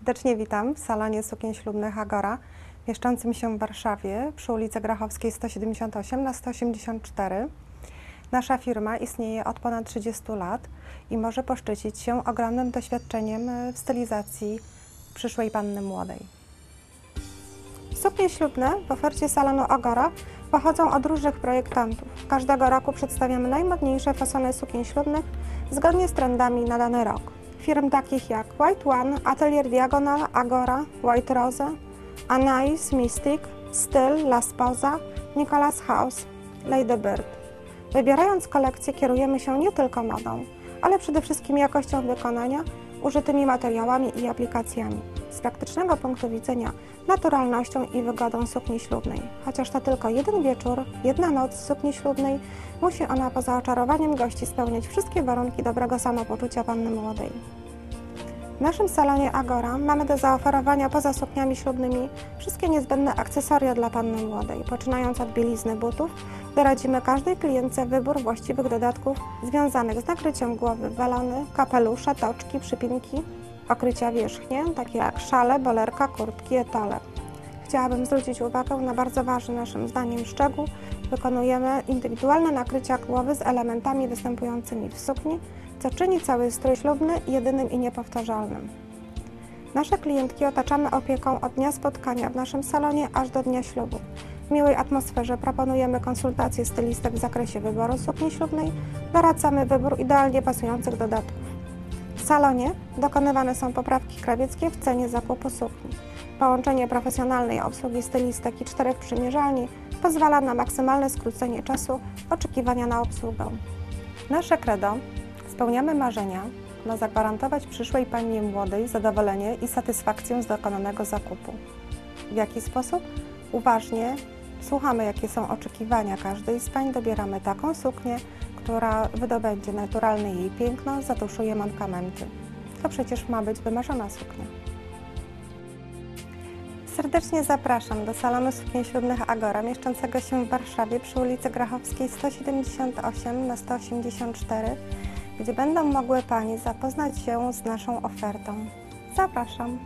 Serdecznie witam w salonie sukien ślubnych Agora, mieszczącym się w Warszawie przy ulicy Grachowskiej 178 na 184. Nasza firma istnieje od ponad 30 lat i może poszczycić się ogromnym doświadczeniem w stylizacji przyszłej panny młodej. Suknie ślubne w ofercie salonu Agora pochodzą od różnych projektantów. Każdego roku przedstawiamy najmodniejsze fasony sukien ślubnych zgodnie z trendami na dany rok. Firm takich jak White One, Atelier Diagonal, Agora, White Rose, Anais, Mystic, Styl, La Sposa, Nicholas House, Lady Bird. Wybierając kolekcję kierujemy się nie tylko modą, ale przede wszystkim jakością wykonania, użytymi materiałami i aplikacjami. Z praktycznego punktu widzenia naturalnością i wygodą sukni ślubnej. Chociaż to tylko jeden wieczór, jedna noc sukni ślubnej, musi ona poza oczarowaniem gości spełniać wszystkie warunki dobrego samopoczucia panny młodej. W naszym salonie Agora mamy do zaoferowania poza sukniami ślubnymi wszystkie niezbędne akcesoria dla panny młodej, poczynając od bielizny butów, doradzimy każdej klientce wybór właściwych dodatków związanych z nakryciem głowy, welony, kapelusze, toczki, przypinki, okrycia wierzchnie, takie jak szale, bolerka, kurtki, etole. Chciałabym zwrócić uwagę na bardzo ważny naszym zdaniem szczegół. Wykonujemy indywidualne nakrycia głowy z elementami występującymi w sukni, co czyni cały strój ślubny jedynym i niepowtarzalnym. Nasze klientki otaczamy opieką od dnia spotkania w naszym salonie aż do dnia ślubu. W miłej atmosferze proponujemy konsultacje stylistek w zakresie wyboru sukni ślubnej, doradzamy wybór idealnie pasujących dodatków. W salonie dokonywane są poprawki krawieckie w cenie zakupu sukni. Połączenie profesjonalnej obsługi stylistek i czterech przymierzalni pozwala na maksymalne skrócenie czasu oczekiwania na obsługę. Nasze credo spełniamy marzenia, ma zagwarantować przyszłej pannie młodej zadowolenie i satysfakcję z dokonanego zakupu. W jaki sposób? Uważnie słuchamy, jakie są oczekiwania każdej z pań, dobieramy taką suknię, która wydobędzie naturalne jej piękno, zatuszuje mankamenty. To przecież ma być wymarzona suknia. Serdecznie zapraszam do salonu sukien ślubnych Agora, mieszczącego się w Warszawie przy ulicy Grachowskiej 178 na 184, gdzie będą mogły Panie zapoznać się z naszą ofertą. Zapraszam!